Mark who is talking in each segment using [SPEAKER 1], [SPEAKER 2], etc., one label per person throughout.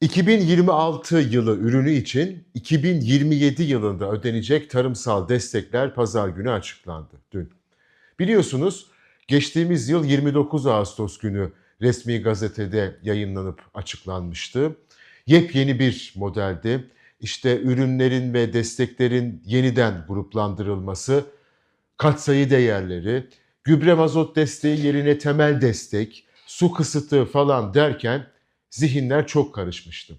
[SPEAKER 1] 2026 yılı ürünü için 2027 yılında ödenecek tarımsal destekler pazar günü açıklandı dün. Biliyorsunuz geçtiğimiz yıl 29 Ağustos günü resmi gazetede yayınlanıp açıklanmıştı. Yepyeni bir modeldi. İşte ürünlerin ve desteklerin yeniden gruplandırılması, katsayı değerleri, gübre mazot desteği yerine temel destek, su kısıtı falan derken zihinler çok karışmıştı.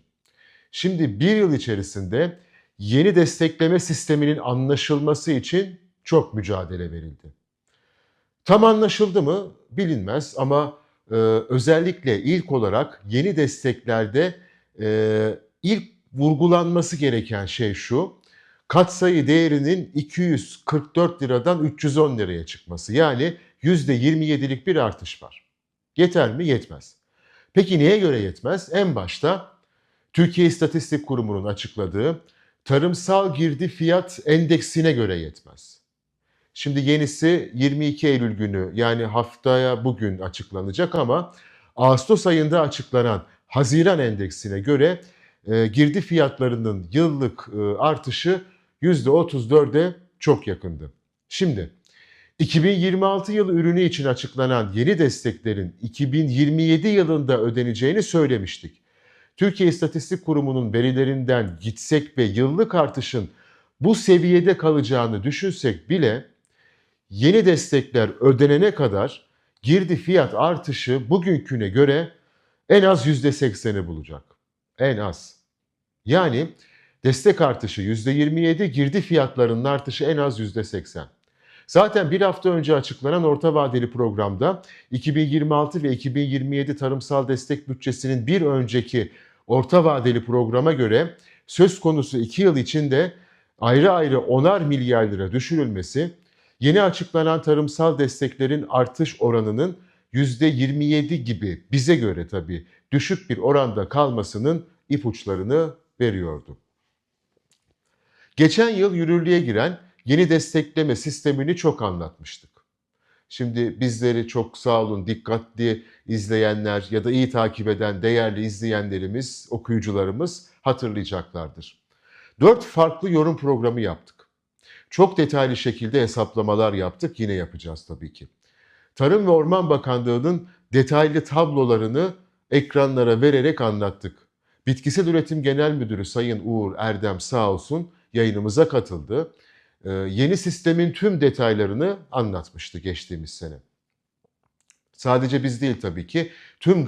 [SPEAKER 1] Şimdi bir yıl içerisinde yeni destekleme sisteminin anlaşılması için çok mücadele verildi. Tam anlaşıldı mı bilinmez ama e, özellikle ilk olarak yeni desteklerde e, ilk vurgulanması gereken şey şu. Katsayı değerinin 244 liradan 310 liraya çıkması. Yani %27'lik bir artış var. Yeter mi? Yetmez. Peki neye göre yetmez? En başta Türkiye İstatistik Kurumu'nun açıkladığı tarımsal girdi fiyat endeksine göre yetmez. Şimdi yenisi 22 Eylül günü yani haftaya bugün açıklanacak ama Ağustos ayında açıklanan Haziran endeksine göre e, girdi fiyatlarının yıllık e, artışı %34'e çok yakındı. Şimdi 2026 yılı ürünü için açıklanan yeni desteklerin 2027 yılında ödeneceğini söylemiştik. Türkiye İstatistik Kurumu'nun verilerinden gitsek ve yıllık artışın bu seviyede kalacağını düşünsek bile yeni destekler ödenene kadar girdi fiyat artışı bugünküne göre en az %80'i bulacak. En az. Yani destek artışı %27, girdi fiyatlarının artışı en az %80. Zaten bir hafta önce açıklanan orta vadeli programda 2026 ve 2027 tarımsal destek bütçesinin bir önceki orta vadeli programa göre söz konusu 2 yıl içinde ayrı ayrı onar milyar lira düşürülmesi, yeni açıklanan tarımsal desteklerin artış oranının %27 gibi bize göre tabii düşük bir oranda kalmasının ipuçlarını veriyordu. Geçen yıl yürürlüğe giren yeni destekleme sistemini çok anlatmıştık. Şimdi bizleri çok sağ olun dikkatli izleyenler ya da iyi takip eden değerli izleyenlerimiz, okuyucularımız hatırlayacaklardır. Dört farklı yorum programı yaptık. Çok detaylı şekilde hesaplamalar yaptık, yine yapacağız tabii ki. Tarım ve Orman Bakanlığı'nın detaylı tablolarını ekranlara vererek anlattık. Bitkisel Üretim Genel Müdürü Sayın Uğur Erdem sağ olsun yayınımıza katıldı. Ee, yeni sistemin tüm detaylarını anlatmıştı geçtiğimiz sene. Sadece biz değil tabii ki tüm